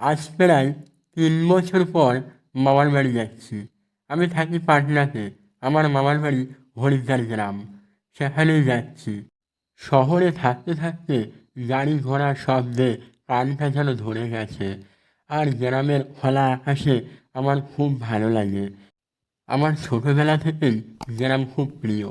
আজ প্রায় তিন বছর পর মামার বাড়ি যাচ্ছি। আমি থাকি পাটনাতে, আমার মামার বাড়ি হরিদ্বার গ্রাম। সেখানেই যাচ্ছি। শহরে থাকতে থাকতে গাড়ি ঘোড়ার শব্দে কানটা যেন ধরে গেছে। আর গ্রামের খোলা আকাশে আমার খুব ভালো লাগে। আমার ছোটোবেলা থেকেই গ্রাম খুব প্রিয়।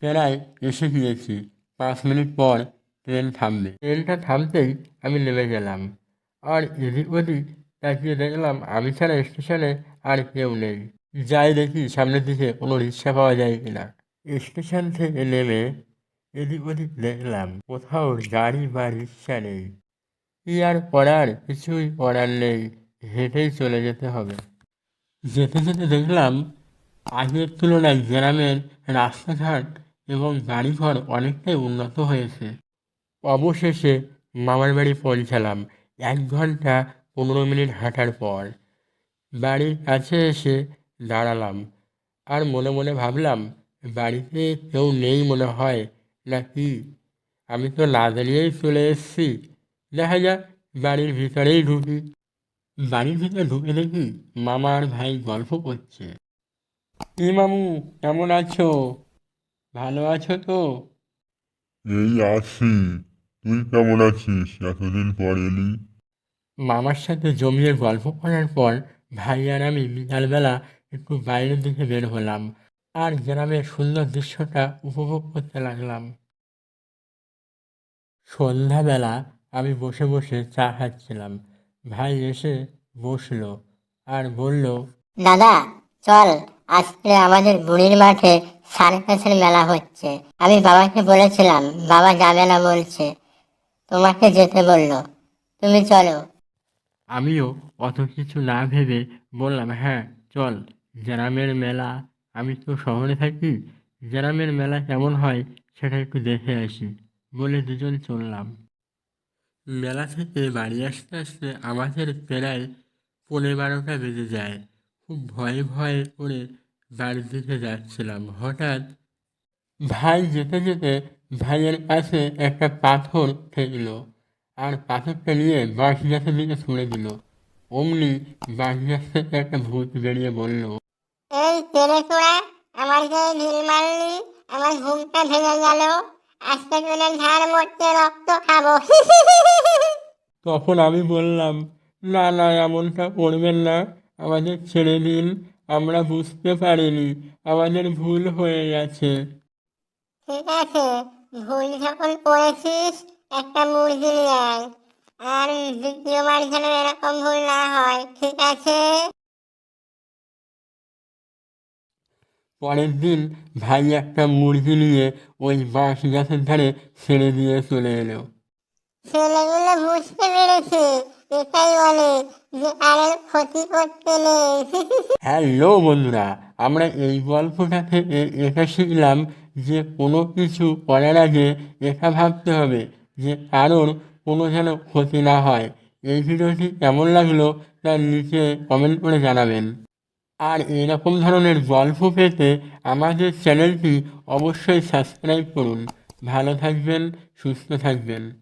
প্রায় এসে গিয়েছি। পাঁচ মিনিট পর ট্রেন থামবে। ট্রেনটা থামতেই আমি নেমে গেলাম। আর এদিক ওদিক তাকিয়ে দেখলাম আমি ছাড়া স্টেশনে আর কেউ নেই। যাই দেখি সামনের দিকে কোনো রিক্সা পাওয়া যায় কিনা স্টেশন থেকে নেমে এদিক ওদিক দেখলাম কোথাও গাড়ি বা রিক্সা নেই। কি আর করার কিছুই করার নেই, হেঁটেই চলে যেতে হবে। যেতে যেতে দেখলাম আগের তুলনায় গ্রামের রাস্তাঘাট এবং গাড়িঘর অনেকটাই উন্নত হয়েছে। অবশেষে মামার বাড়ি পৌঁছালাম। এক ঘণ্টা পনেরো মিনিট হাঁটার পর বাড়ির কাছে এসে দাঁড়ালাম আর মনে মনে ভাবলাম, বাড়িতে কেউ নেই মনে হয় নাকি? আমি তো না জানিয়েই চলে এসেছি। দেখা যাক, বাড়ির ভিতরেই ঢুকি। বাড়ির ভিতরে ঢুকে দেখি মামা আর ভাই গল্প করছে। কি মামু, কেমন আছো? ভালো আছো তো? এই আছি। তুই কেমন আছিস? এতদিন পর এলি? মামার সাথে জমিয়ে গল্প করার পর ভাই আর আমি বিকালবেলা একটু বাইরের দিকে বের হলাম আর গ্রামের সুন্দর দৃশ্যটা উপভোগ করতে লাগলাম। সন্ধ্যাবেলা আমি বসে বসে চা খাচ্ছিলাম। ভাই এসে বসল আর বলল, দাদা, চল, আজকে আমাদের বুড়ির মাঠে সার্কাসের মেলা হচ্ছে। আমি বাবাকে বলেছিলাম, বাবা যাবে না, বলছে। তোমাকে যেতে বলল। তুমি চলো আমিও অত কিছু না ভেবে বললাম হ্যাঁ চল, গ্রামের মেলা। আমি তো শহরে থাকি, গ্রামের মেলা কেমন হয় সেটা একটু দেখে আসি। বলে দুজন চললাম। মেলা থেকে বাড়ি আসতে আসতে আমাদের প্রায় পনেরো বারোটা বেজে যায়। খুব ভয়ে ভয়ে করে বাড়ির দিকে যাচ্ছিলাম। হঠাৎ ভাই যেতে যেতে ভাইয়ের কাছে একটা পাথর ফেলল আর পাথরটা নিয়ে বাঁশ গাছের দিকে ছুঁড়ে দিল। অমনি গাছ থেকে একটা ভূত বেরিয়ে বলল এই তেরে তোরা আমার গায়ে ঢিল মারলি আমার ঘুমটা ভেঙে গেল। আজকে করে ঝাড় মরতে রক্ত খাব। তখন আমি বললাম না না এমনটা করবেন না। আমাদের ছেড়ে দিন আমরা বুঝতে পারিনি আমাদের ভুল হয়ে গেছে। ঠিক আছে ভুল যখন করেছিস একটা মুরগি নিয়ে আয়। আর দ্বিতীয়বার যেন এরকম ভুল না হয় ঠিক আছে? পরের দিন ভাই একটা মুরগি নিয়ে ওই বাঁশ গাছের ধারে ছেড়ে দিয়ে চলে এলো। ছেলেগুলো বুঝতে পেরেছে এটাই বলে যে কারোর ক্ষতি করতে নেই। হ্যালো বন্ধুরা আমরা এই গল্পটা থেকে এটা শিখলাম যে কোনো কিছু করার আগে এটা ভাবতে হবে। যে কারোর কোনো যেন ক্ষতি না হয়। এই ভিডিওটি কেমন লাগল তা নিচে কমেন্ট করে জানাবেন। আর এরকম ধরনের গল্প পেতে আমাদের চ্যানেলটি অবশ্যই সাবস্ক্রাইব করুন। ভালো থাকবেন, সুস্থ থাকবেন।